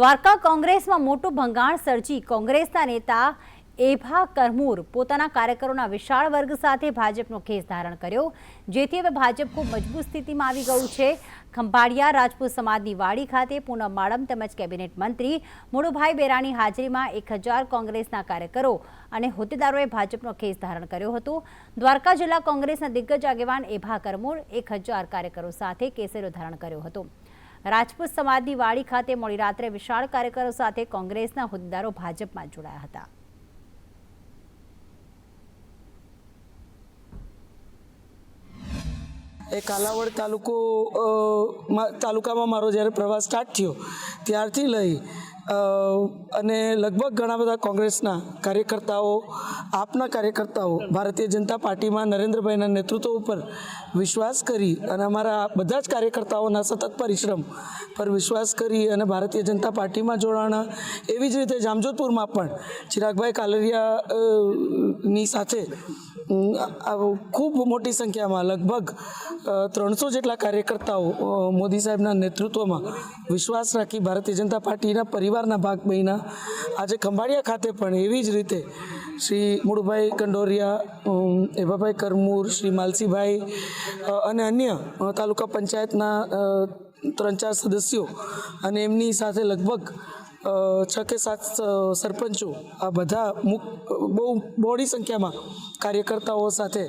દ્વારકા કોંગ્રેસમાં મોટું ભંગાણ સર્જી. કોંગ્રેસના નેતા એભા કરમૂર પોતાના કાર્યકરોના વિશાળ વર્ગ સાથે ભાજપનો ખેસ ધારણ કર્યો. જેથી હવે ભાજપ ખૂબ મજબૂત સ્થિતિમાં આવી ગયું છે. ખંભાળિયા રાજપૂત સમાજની વાડી ખાતે પૂનમ માડમ તેમજ કેબિનેટ મંત્રી મુળુભાઈ બેરાની હાજરીમાં એક હજાર કોંગ્રેસના કાર્યકરો અને હોદ્દેદારોએ ભાજપનો ખેસ ધારણ કર્યો હતો. દ્વારકા જિલ્લા કોંગ્રેસના દિગ્ગજ આગેવાન એભા કરમૂર એક હજાર કાર્યકરો સાથે કેસેરો ધારણ કર્યો હતો. રાજપૂત સમાજની વાડી ખાતે મોડી રાત્રે વિશાળ કાર્યકરો સાથે કોંગ્રેસના હોદ્દેદારો ભાજપમાં જોડાયા હતા. એ કાલાવડ તાલુકો તાલુકામાં મારો જ્યારે પ્રવાસ સ્ટાર્ટ થયો, ત્યારથી લઈ અને લગભગ ઘણા બધા કોંગ્રેસના કાર્યકર્તાઓ, આપના કાર્યકર્તાઓ, ભારતીય જનતા પાર્ટીમાં નરેન્દ્રભાઈના નેતૃત્વ ઉપર વિશ્વાસ કરી અને અમારા બધા જ કાર્યકર્તાઓના સતત પરિશ્રમ પર વિશ્વાસ કરી અને ભારતીય જનતા પાર્ટીમાં જોડાણા, એવી જ રીતે જામજોધપુરમાં પણ ચિરાગભાઈ કાલરિયા ની સાથે ખૂબ મોટી સંખ્યામાં લગભગ ત્રણસો જેટલા કાર્યકર્તાઓ મોદી સાહેબના નેતૃત્વમાં વિશ્વાસ રાખી ભારતીય જનતા પાર્ટીના પરિવારના ભાગ બન્યા. આજે ખંભાળિયા ખાતે પણ એવી જ રીતે શ્રી મૂળભાઈ કંડોરિયા એભાભાઈ કરમૂર, શ્રી માલસીભાઈ અને અન્ય તાલુકા પંચાયતના ત્રણ ચાર સદસ્યો અને એમની સાથે લગભગ છ કે સાત સરપંચો આ બધા બહુ બહોળી સંખ્યામાં કાર્યકર્તાઓ સાથે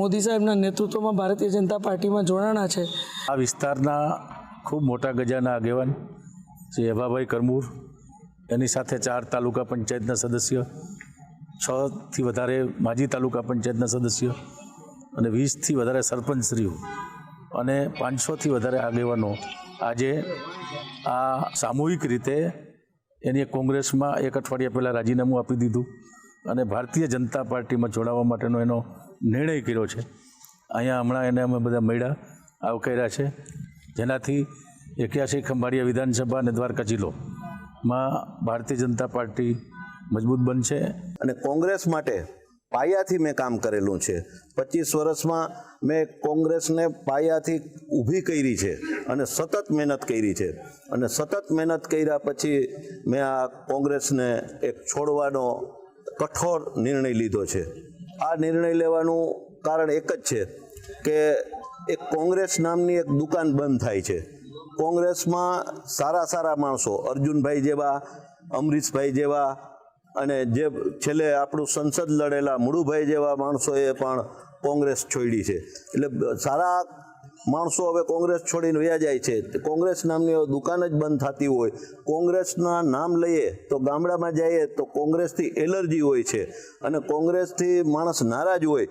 મોદી સાહેબના નેતૃત્વમાં ભારતીય જનતા પાર્ટીમાં જોડાણા છે. આ વિસ્તારના ખૂબ મોટા ગજાના આગેવાન શ્રી એભાભાઈ કરમૂર, એની સાથે ચાર તાલુકા પંચાયતના સદસ્ય છથી વધારે માજી તાલુકા પંચાયતના સદસ્ય અને વીસથી વધારે સરપંચશ્રીઓ અને પાંચસોથી વધારે આગેવાનો આજે આ સામૂહિક રીતે એની કોંગ્રેસમાં એક અઠવાડિયા પહેલાં રાજીનામું આપી દીધું અને ભારતીય જનતા પાર્ટીમાં જોડાવા માટેનો એનો નિર્ણય કર્યો છે. અહીંયા હમણાં એને અમે બધા મળ્યા આવકાર્યા છે. જેનાથી એક્યાસી ખંભાળિયા વિધાનસભા અને દ્વારકા જિલ્લોમાં ભારતીય જનતા પાર્ટી મજબૂત બનશે. અને કોંગ્રેસ માટે પાયાથી મેં કામ કરેલું છે. પચીસ વર્ષમાં મેં કોંગ્રેસને પાયાથી ઊભી કરી છે અને સતત મહેનત કરી છે. અને સતત મહેનત કર્યા પછી મેં આ કોંગ્રેસને એક છોડવાનો કઠોર નિર્ણય લીધો છે. આ નિર્ણય લેવાનું કારણ એક જ છે કે એક કોંગ્રેસ નામની એક દુકાન બંધ થાય છે. કોંગ્રેસમાં સારા સારા માણસો, અર્જુનભાઈ જેવા, અમરીશભાઈ જેવા અને જે છેલ્લે આપણું સંસદ લડેલા મુળુભાઈ જેવા માણસોએ પણ કોંગ્રેસ છોડી છે. એટલે સારા માણસો હવે કોંગ્રેસ છોડીને વયા જાય છે. કોંગ્રેસ નામની દુકાન જ બંધ થતી હોય. કોંગ્રેસના નામ લઈએ તો ગામડામાં જઈએ તો કોંગ્રેસથી એલર્જી હોય છે અને કોંગ્રેસથી માણસ નારાજ હોય.